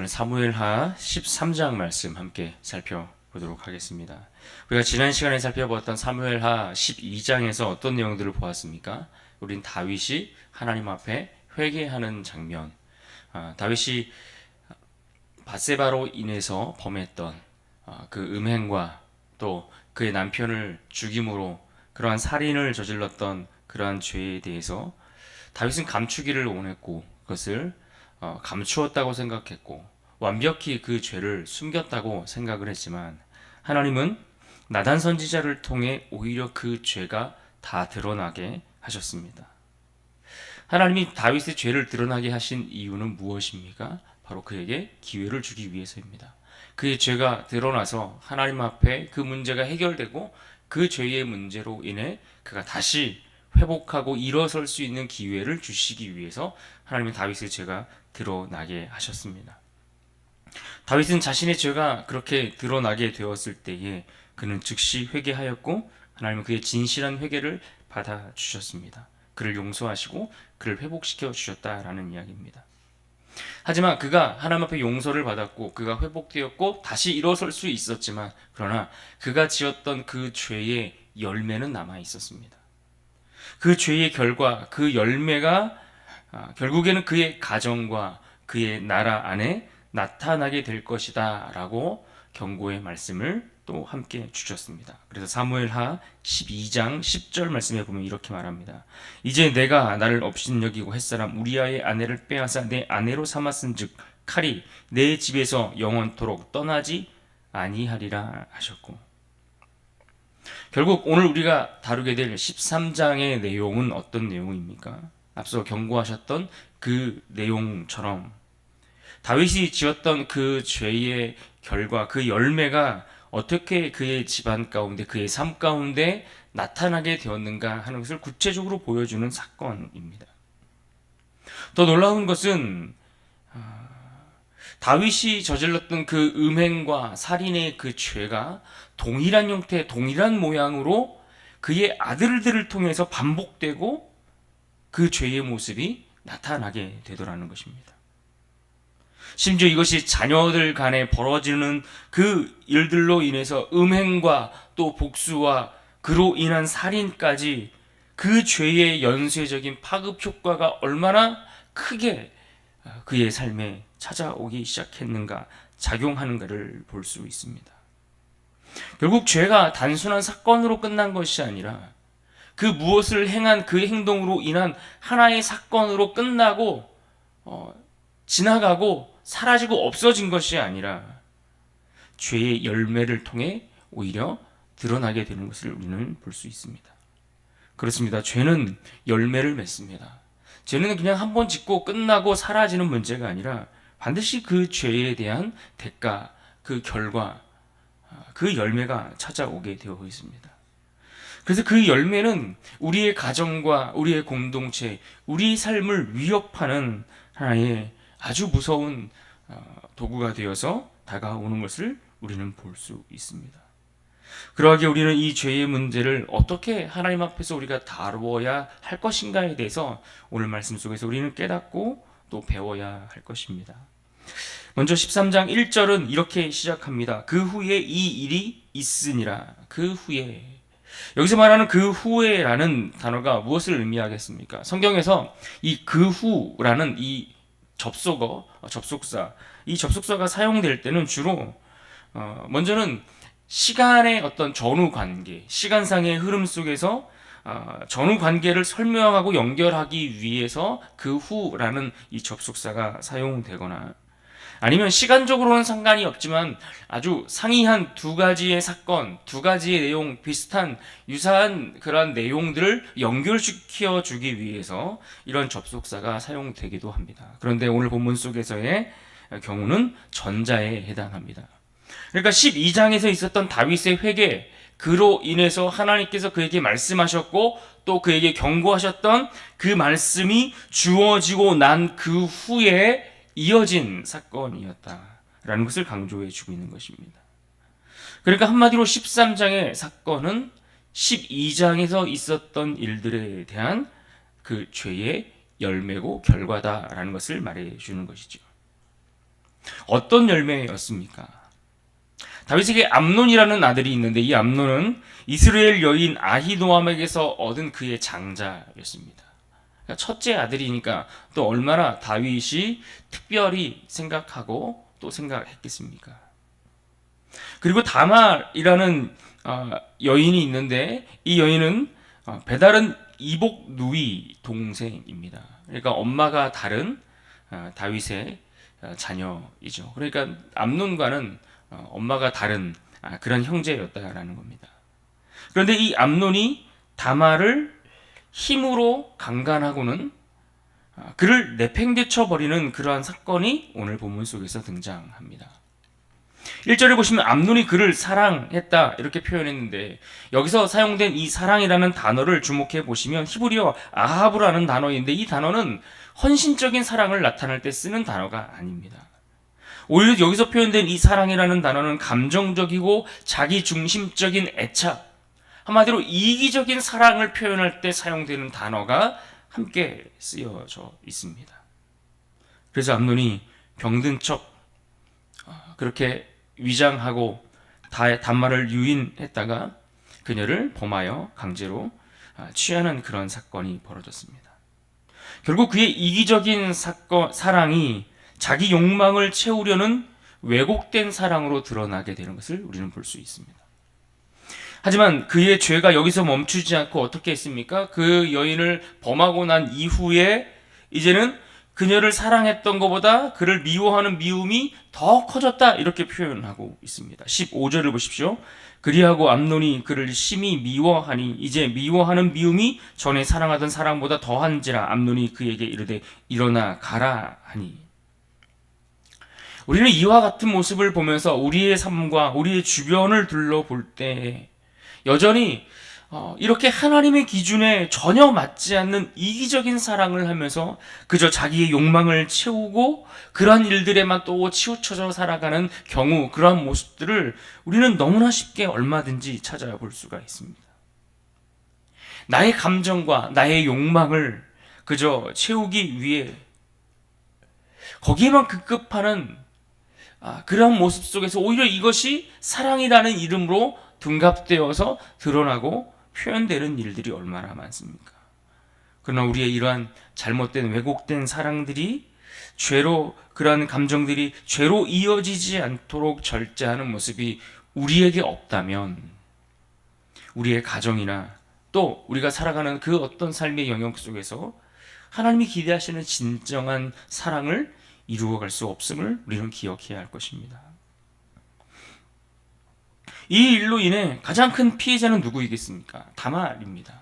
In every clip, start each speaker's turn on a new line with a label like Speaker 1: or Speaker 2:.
Speaker 1: 오늘 사무엘하 13장 말씀 함께 살펴보도록 하겠습니다. 우리가 지난 시간에 살펴보았던 사무엘하 12장에서 어떤 내용들을 보았습니까? 우린 다윗이 하나님 앞에 회개하는 장면, 아, 다윗이 바세바로 인해서 범했던 아, 그 음행과 또 그의 남편을 죽임으로 그러한 살인을 저질렀던 그러한 죄에 대해서 다윗은 감추기를 원했고 그것을 어, 감추었다고 생각했고 완벽히 그 죄를 숨겼다고 생각을 했지만 하나님은 나단 선지자를 통해 오히려 그 죄가 다 드러나게 하셨습니다. 하나님이 다윗의 죄를 드러나게 하신 이유는 무엇입니까? 바로 그에게 기회를 주기 위해서입니다. 그의 죄가 드러나서 하나님 앞에 그 문제가 해결되고 그 죄의 문제로 인해 그가 다시 회복하고 일어설 수 있는 기회를 주시기 위해서 하나님은 다윗의 죄가 드러나게 하셨습니다. 다윗은 자신의 죄가 그렇게 드러나게 되었을 때에 그는 즉시 회개하였고 하나님은 그의 진실한 회개를 받아 주셨습니다. 그를 용서하시고 그를 회복시켜 주셨다라는 이야기입니다. 하지만 그가 하나님 앞에 용서를 받았고 그가 회복되었고 다시 일어설 수 있었지만 그러나 그가 지었던 그 죄의 열매는 남아 있었습니다. 그 죄의 결과 그 열매가 아, 결국에는 그의 가정과 그의 나라 안에 나타나게 될 것이다 라고 경고의 말씀을 또 함께 주셨습니다. 그래서 사무엘하 12장 10절 말씀에 보면 이렇게 말합니다. 이제 내가 나를 업신여기고 햇사람 우리아의 아내를 빼앗아 내 아내로 삼았은즉 칼이 내 집에서 영원토록 떠나지 아니하리라 하셨고 결국 오늘 우리가 다루게 될 13장의 내용은 어떤 내용입니까? 앞서 경고하셨던 그 내용처럼 다윗이 지었던 그 죄의 결과 그 열매가 어떻게 그의 집안 가운데 그의 삶 가운데 나타나게 되었는가 하는 것을 구체적으로 보여주는 사건입니다. 더 놀라운 것은 아, 다윗이 저질렀던 그 음행과 살인의 그 죄가 동일한 형태, 동일한 모양으로 그의 아들들을 통해서 반복되고 그 죄의 모습이 나타나게 되더라는 것입니다. 심지어 이것이 자녀들 간에 벌어지는 그 일들로 인해서 음행과 또 복수와 그로 인한 살인까지 그 죄의 연쇄적인 파급 효과가 얼마나 크게 그의 삶에 찾아오기 시작했는가 작용하는가를 볼 수 있습니다. 결국 죄가 단순한 사건으로 끝난 것이 아니라 그 무엇을 행한 그 행동으로 인한 하나의 사건으로 끝나고 어, 지나가고 사라지고 없어진 것이 아니라 죄의 열매를 통해 오히려 드러나게 되는 것을 우리는 볼 수 있습니다. 그렇습니다. 죄는 열매를 맺습니다. 죄는 그냥 한 번 짓고 끝나고 사라지는 문제가 아니라 반드시 그 죄에 대한 대가, 그 결과, 그 열매가 찾아오게 되어 있습니다. 그래서 그 열매는 우리의 가정과 우리의 공동체, 우리 삶을 위협하는 하나의 아주 무서운 어, 도구가 되어서 다가오는 것을 우리는 볼 수 있습니다. 그러하게 우리는 이 죄의 문제를 어떻게 하나님 앞에서 우리가 다루어야 할 것인가에 대해서 오늘 말씀 속에서 우리는 깨닫고 또 배워야 할 것입니다. 먼저 13장 1절은 이렇게 시작합니다. 그 후에 이 일이 있으니라. 그 후에. 여기서 말하는 그 후에라는 단어가 무엇을 의미하겠습니까? 성경에서 이 그 후라는 이 접속어, 접속사, 이 접속사가 사용될 때는 주로 어, 먼저는 시간의 어떤 전후 관계, 시간상의 흐름 속에서 어, 전후 관계를 설명하고 연결하기 위해서 그 후라는 이 접속사가 사용되거나 아니면 시간적으로는 상관이 없지만 아주 상이한 두 가지의 사건, 두 가지의 내용, 비슷한 유사한 그러한 내용들을 연결시켜 주기 위해서 이런 접속사가 사용되기도 합니다. 그런데 오늘 본문 속에서의 경우는 전자에 해당합니다. 그러니까 12장에서 있었던 다윗의 회개, 그로 인해서 하나님께서 그에게 말씀하셨고 또 그에게 경고하셨던 그 말씀이 주어지고 난 그 후에 이어진 사건이었다라는 것을 강조해 주고 있는 것입니다. 그러니까 한마디로 13장의 사건은 12장에서 있었던 일들에 대한 그 죄의 열매고 결과다라는 것을 말해 주는 것이죠. 어떤 열매였습니까? 다윗에게 암논이라는 아들이 있는데 이 암논은 이스라엘 여인 아히노암에게서 얻은 그의 장자였습니다. 그러니까 첫째 아들이니까 또 얼마나 다윗이 특별히 생각하고 또 생각했겠습니까? 그리고 다말이라는 어, 여인이 있는데 이 여인은 어, 배다른 이복 누이 동생입니다. 그러니까 엄마가 다른 어, 다윗의 어, 자녀이죠. 그러니까 암논과는 어, 엄마가 다른 아, 그런 형제였다라는 겁니다. 그런데 이 암논이 다말을 힘으로 강간하고는 아, 그를 내팽개쳐 버리는 그러한 사건이 오늘 본문 속에서 등장합니다. 1절에 보시면 암논이 그를 사랑했다 이렇게 표현했는데 여기서 사용된 이 사랑이라는 단어를 주목해 보시면 히브리어 아하브라는 단어인데 이 단어는 헌신적인 사랑을 나타낼 때 쓰는 단어가 아닙니다. 오히려 여기서 표현된 이 사랑이라는 단어는 감정적이고 자기 중심적인 애착 한마디로 이기적인 사랑을 표현할 때 사용되는 단어가 함께 쓰여져 있습니다. 그래서 암논이 병든 척 어, 그렇게 위장하고 다- 단말을 유인했다가 그녀를 범하여 강제로 아, 취하는 그런 사건이 벌어졌습니다. 결국 그의 이기적인 사건, 사랑이 자기 욕망을 채우려는 왜곡된 사랑으로 드러나게 되는 것을 우리는 볼 수 있습니다. 하지만 그의 죄가 여기서 멈추지 않고 어떻게 했습니까? 그 여인을 범하고 난 이후에 이제는 그녀를 사랑했던 것보다 그를 미워하는 미움이 더 커졌다 이렇게 표현하고 있습니다. 15절을 보십시오. 그리하고 암논이 그를 심히 미워하니 이제 미워하는 미움이 전에 사랑하던 사랑보다 더한지라 암논이 그에게 이르되 일어나 가라 하니 우리는 이와 같은 모습을 보면서 우리의 삶과 우리의 주변을 둘러볼 때 여전히 어, 이렇게 하나님의 기준에 전혀 맞지 않는 이기적인 사랑을 하면서 그저 자기의 욕망을 채우고 그러한 일들에만 또 치우쳐져 살아가는 경우 그러한 모습들을 우리는 너무나 쉽게 얼마든지 찾아볼 수가 있습니다. 나의 감정과 나의 욕망을 그저 채우기 위해 거기에만 급급하는 아, 그러한 모습 속에서 오히려 이것이 사랑이라는 이름으로 둔갑되어서 드러나고 표현되는 일들이 얼마나 많습니까? 그러나 우리의 이러한 잘못된 왜곡된 사랑들이 죄로 그러한 감정들이 죄로 이어지지 않도록 절제하는 모습이 우리에게 없다면 우리의 가정이나 또 우리가 살아가는 그 어떤 삶의 영역 속에서 하나님이 기대하시는 진정한 사랑을 이루어갈 수 없음을 우리는 기억해야 할 것입니다. 이 일로 인해 가장 큰 피해자는 누구이겠습니까? 다말입니다.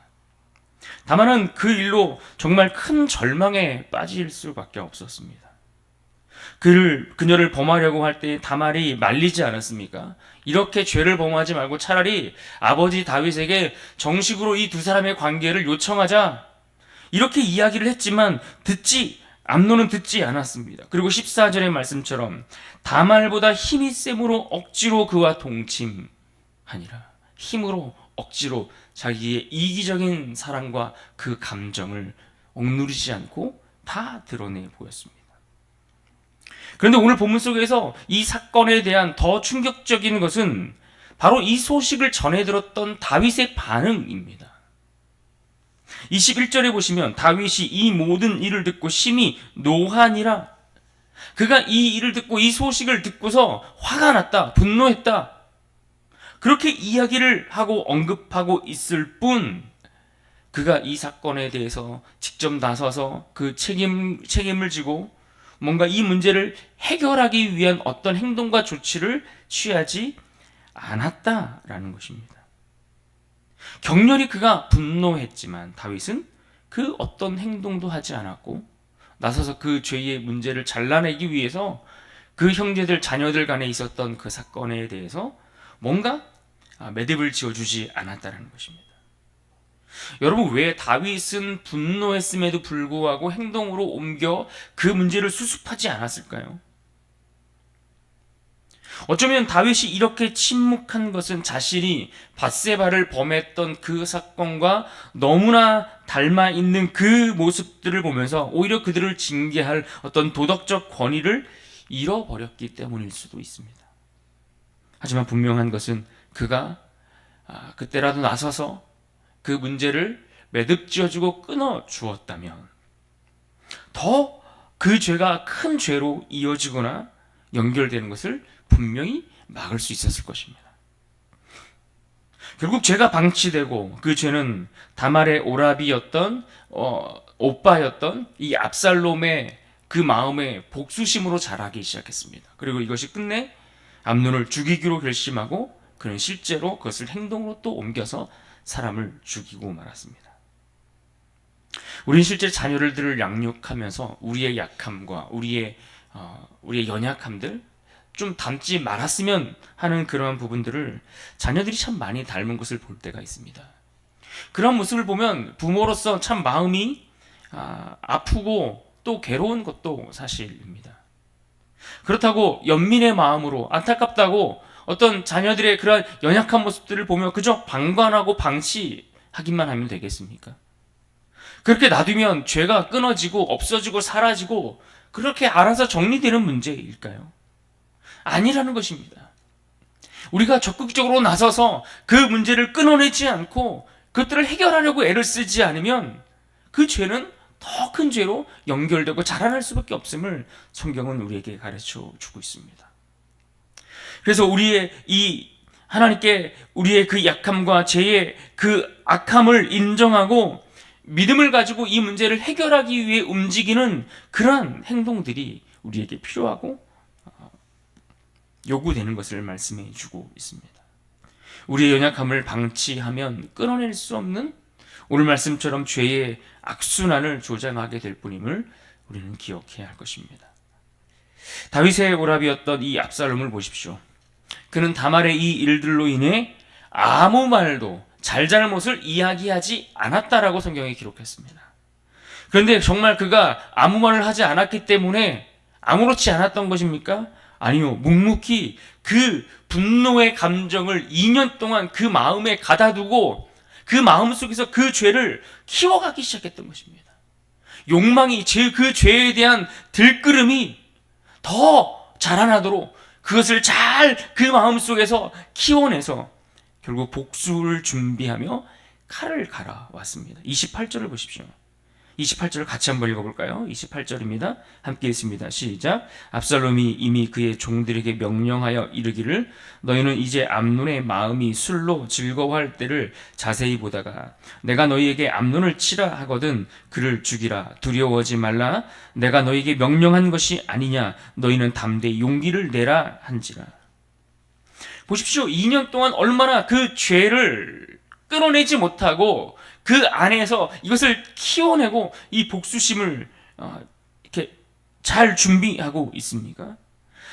Speaker 1: 다말은 그 일로 정말 큰 절망에 빠질 수밖에 없었습니다. 그를 그녀를 범하려고 할 때 다말이 말리지 않았습니까? 이렇게 죄를 범하지 말고 차라리 아버지 다윗에게 정식으로 이 두 사람의 관계를 요청하자 이렇게 이야기를 했지만 듣지 암노는 듣지 않았습니다. 그리고 14절의 말씀처럼 다말보다 힘이 셈으로 억지로 그와 동침 아니라 힘으로 억지로 자기의 이기적인 사랑과 그 감정을 억누르지 않고 다 드러내 보였습니다. 그런데 오늘 본문 속에서 이 사건에 대한 더 충격적인 것은 바로 이 소식을 전해 들었던 다윗의 반응입니다. 21절에 보시면 다윗이 이 모든 일을 듣고 심히 노하니라 그가 이 일을 듣고 이 소식을 듣고서 화가 났다. 분노했다. 그렇게 이야기를 하고 언급하고 있을 뿐 그가 이 사건에 대해서 직접 나서서 그 책임 책임을 지고 뭔가 이 문제를 해결하기 위한 어떤 행동과 조치를 취하지 않았다라는 것입니다. 격렬히 그가 분노했지만 다윗은 그 어떤 행동도 하지 않았고 나서서 그 죄의 문제를 잘라내기 위해서 그 형제들 자녀들 간에 있었던 그 사건에 대해서 뭔가 아, 매듭을 지어주지 않았다는 것입니다. 여러분 왜 다윗은 분노했음에도 불구하고 행동으로 옮겨 그 문제를 수습하지 않았을까요? 어쩌면 다윗이 이렇게 침묵한 것은 자신이 바세바를 범했던 그 사건과 너무나 닮아 있는 그 모습들을 보면서 오히려 그들을 징계할 어떤 도덕적 권위를 잃어버렸기 때문일 수도 있습니다. 하지만 분명한 것은 그가 아, 그때라도 나서서 그 문제를 매듭 지어주고 끊어 주었다면 더 그 죄가 큰 죄로 이어지거나 연결되는 것을 분명히 막을 수 있었을 것입니다. 결국 죄가 방치되고 그 죄는 다말의 오라비였던 어, 오빠였던 이 압살롬의 그 마음의 복수심으로 자라기 시작했습니다. 그리고 이것이 끝내 암논을 죽이기로 결심하고 그는 실제로 그것을 행동으로 또 옮겨서 사람을 죽이고 말았습니다. 우리는 실제 자녀들을 양육하면서 우리의 약함과 우리의 어, 우리의 연약함들 좀 닮지 말았으면 하는 그러한 부분들을 자녀들이 참 많이 닮은 것을 볼 때가 있습니다. 그런 모습을 보면 부모로서 참 마음이 아, 아프고 또 괴로운 것도 사실입니다. 그렇다고 연민의 마음으로 안타깝다고 어떤 자녀들의 그런 연약한 모습들을 보며 그저 방관하고 방치하기만 하면 되겠습니까? 그렇게 놔두면 죄가 끊어지고 없어지고 사라지고 그렇게 알아서 정리되는 문제일까요? 아니라는 것입니다. 우리가 적극적으로 나서서 그 문제를 끊어내지 않고 그것들을 해결하려고 애를 쓰지 않으면 그 죄는 더 큰 죄로 연결되고 자라날 수밖에 없음을 성경은 우리에게 가르쳐 주고 있습니다. 그래서 우리의 이 하나님께 우리의 그 약함과 죄의 그 악함을 인정하고 믿음을 가지고 이 문제를 해결하기 위해 움직이는 그러한 행동들이 우리에게 필요하고 어, 요구되는 것을 말씀해 주고 있습니다. 우리의 연약함을 방치하면 끊어낼 수 없는 오늘 말씀처럼 죄의 악순환을 조장하게 될 뿐임을 우리는 기억해야 할 것입니다. 다윗의 오랍이었던 이 압살롬을 보십시오. 그는 다말의 이 일들로 인해 아무 말도 잘잘못을 이야기하지 않았다라고 성경에 기록했습니다. 그런데 정말 그가 아무 말을 하지 않았기 때문에 아무렇지 않았던 것입니까? 아니요. 묵묵히 그 분노의 감정을 2년 동안 그 마음에 가다두고 그 마음 속에서 그 죄를 키워가기 시작했던 것입니다. 욕망이 그 죄에 대한 들끓음이 더 자라나도록 그것을 잘 그 마음 속에서 키워내서 결국 복수를 준비하며 칼을 갈아왔습니다. 28절을 보십시오. 28절을 같이 한번 읽어볼까요? 28절입니다. 함께 읽습니다. 시작. 압살롬이 이미 그의 종들에게 명령하여 이르기를 너희는 이제 암논의 마음이 술로 즐거워할 때를 자세히 보다가 내가 너희에게 암논을 치라 하거든 그를 죽이라 두려워하지 말라 내가 너희에게 명령한 것이 아니냐 너희는 담대히 용기를 내라 한지라. 보십시오. 2년 동안 얼마나 그 죄를 끊어내지 못하고 그 안에서 이것을 키워내고 이 복수심을 어, 이렇게 잘 준비하고 있습니까?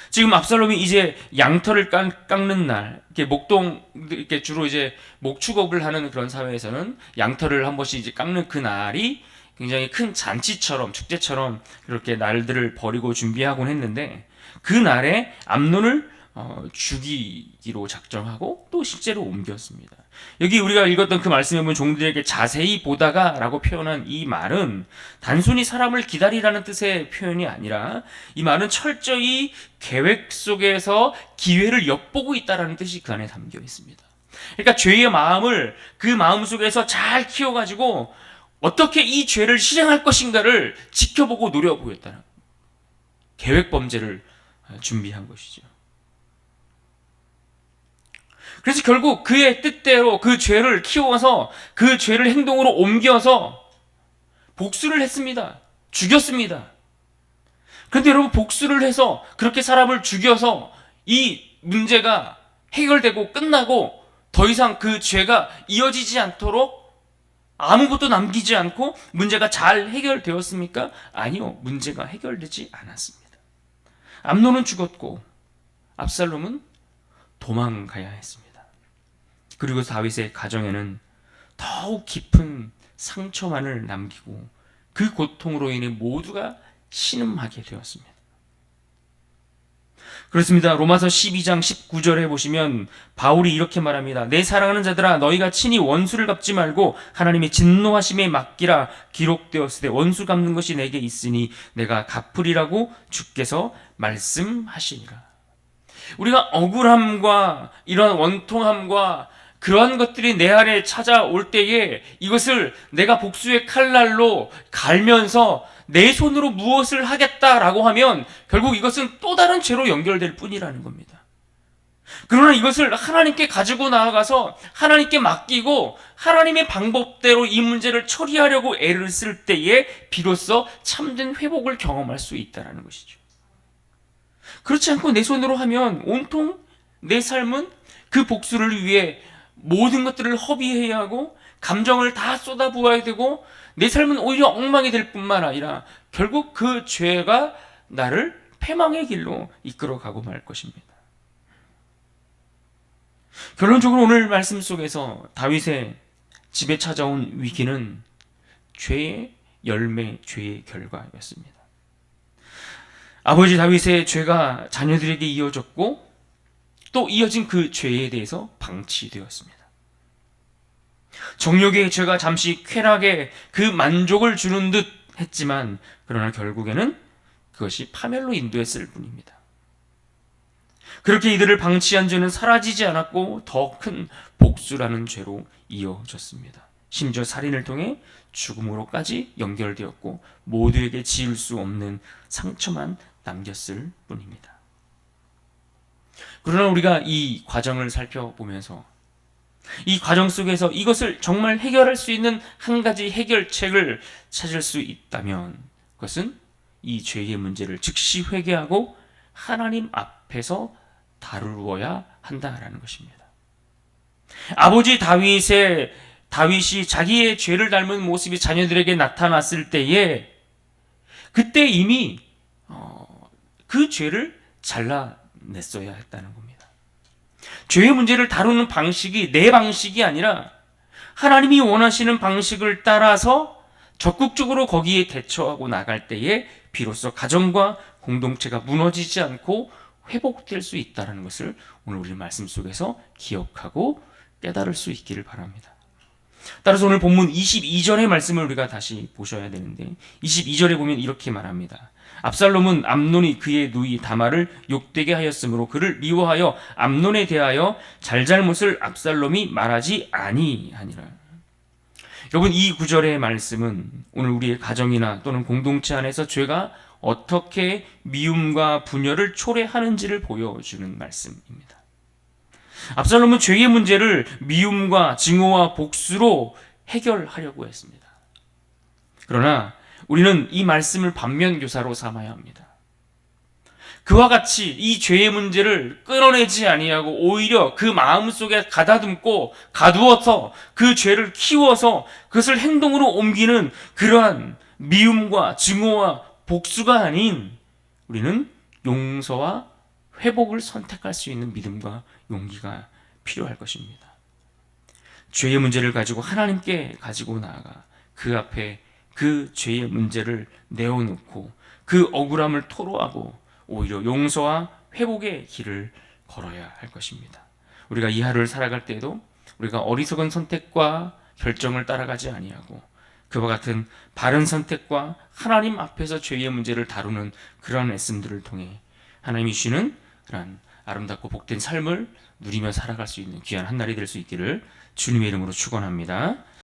Speaker 1: 지금 압살롬이 이제 양털을 깎는 날, 이렇게 목동 이렇게 주로 이제 목축업을 하는 그런 사회에서는 양털을 한 번씩 이제 깎는 그 날이 굉장히 큰 잔치처럼 축제처럼 이렇게 날들을 버리고 준비하곤 했는데 그 날에 암론을 어, 죽이기로 작정하고 또 실제로 옮겼습니다. 여기 우리가 읽었던 그 말씀에 보면 종들에게 자세히 보다가 라고 표현한 이 말은 단순히 사람을 기다리라는 뜻의 표현이 아니라 이 말은 철저히 계획 속에서 기회를 엿보고 있다라는 뜻이 그 안에 담겨 있습니다. 그러니까 죄의 마음을 그 마음 속에서 잘 키워가지고 어떻게 이 죄를 실행할 것인가를 지켜보고 노려보였다는 계획 범죄를 준비한 것이죠. 그래서 결국 그의 뜻대로 그 죄를 키워서 그 죄를 행동으로 옮겨서 복수를 했습니다. 죽였습니다. 그런데 여러분 복수를 해서 그렇게 사람을 죽여서 이 문제가 해결되고 끝나고 더 이상 그 죄가 이어지지 않도록 아무것도 남기지 않고 문제가 잘 해결되었습니까? 아니요. 문제가 해결되지 않았습니다. 암론은 죽었고 압살롬은 도망가야 했습니다. 그리고 다윗의 가정에는 더욱 깊은 상처만을 남기고 그 고통으로 인해 모두가 신음하게 되었습니다. 그렇습니다. 로마서 12장 19절에 보시면 바울이 이렇게 말합니다. 내 사랑하는 자들아 너희가 친히 원수를 갚지 말고 하나님의 진노하심에 맡기라 기록되었을 때 원수 갚는 것이 내게 있으니 내가 갚으리라고 주께서 말씀하시니라. 우리가 억울함과 이러한 원통함과 그러한 것들이 내 안에 찾아올 때에 이것을 내가 복수의 칼날로 갈면서 내 손으로 무엇을 하겠다라고 하면 결국 이것은 또 다른 죄로 연결될 뿐이라는 겁니다. 그러나 이것을 하나님께 가지고 나아가서 하나님께 맡기고 하나님의 방법대로 이 문제를 처리하려고 애를 쓸 때에 비로소 참된 회복을 경험할 수 있다는 것이죠. 그렇지 않고 내 손으로 하면 온통 내 삶은 그 복수를 위해 모든 것들을 허비해야 하고 감정을 다 쏟아부어야 되고 내 삶은 오히려 엉망이 될 뿐만 아니라 결국 그 죄가 나를 패망의 길로 이끌어가고 말 것입니다. 결론적으로 오늘 말씀 속에서 다윗의 집에 찾아온 위기는 죄의 열매, 죄의 결과였습니다. 아버지 다윗의 죄가 자녀들에게 이어졌고 또 이어진 그 죄에 대해서 방치되었습니다. 정욕의 죄가 잠시 쾌락에 그 만족을 주는 듯 했지만 그러나 결국에는 그것이 파멸로 인도했을 뿐입니다. 그렇게 이들을 방치한 죄는 사라지지 않았고 더 큰 복수라는 죄로 이어졌습니다. 심지어 살인을 통해 죽음으로까지 연결되었고 모두에게 지을 수 없는 상처만 남겼을 뿐입니다. 그러나 우리가 이 과정을 살펴보면서 이 과정 속에서 이것을 정말 해결할 수 있는 한 가지 해결책을 찾을 수 있다면 그것은 이 죄의 문제를 즉시 회개하고 하나님 앞에서 다루어야 한다라는 것입니다. 아버지 다윗의 다윗이 자기의 죄를 닮은 모습이 자녀들에게 나타났을 때에 그때 이미 어, 그 죄를 잘라 냈어야 했다는 겁니다. 죄의 문제를 다루는 방식이 내 방식이 아니라 하나님이 원하시는 방식을 따라서 적극적으로 거기에 대처하고 나갈 때에 비로소 가정과 공동체가 무너지지 않고 회복될 수 있다는 것을 오늘 우리 말씀 속에서 기억하고 깨달을 수 있기를 바랍니다. 따라서 오늘 본문 22절의 말씀을 우리가 다시 보셔야 되는데 22절에 보면 이렇게 말합니다. 압살롬은 암논이 그의 누이 다말을 욕되게 하였으므로 그를 미워하여 암논에 대하여 잘잘못을 압살롬이 말하지 아니하니라. 여러분 이 구절의 말씀은 오늘 우리의 가정이나 또는 공동체 안에서 죄가 어떻게 미움과 분열을 초래하는지를 보여주는 말씀입니다. 압살롬은 죄의 문제를 미움과 증오와 복수로 해결하려고 했습니다. 그러나 우리는 이 말씀을 반면 교사로 삼아야 합니다. 그와 같이 이 죄의 문제를 끌어내지 아니하고 오히려 그 마음 속에 가다듬고 가두어서 그 죄를 키워서 그것을 행동으로 옮기는 그러한 미움과 증오와 복수가 아닌 우리는 용서와 회복을 선택할 수 있는 믿음과 용기가 필요할 것입니다. 죄의 문제를 가지고 하나님께 가지고 나아가 그 앞에 그 죄의 문제를 내어놓고 그 억울함을 토로하고 오히려 용서와 회복의 길을 걸어야 할 것입니다. 우리가 이 하루를 살아갈 때에도 우리가 어리석은 선택과 결정을 따라가지 아니하고 그와 같은 바른 선택과 하나님 앞에서 죄의 문제를 다루는 그러한 말씀들을 통해 하나님이 주시는 그러한 아름답고 복된 삶을 누리며 살아갈 수 있는 귀한 한 날이 될 수 있기를 주님의 이름으로 축원합니다.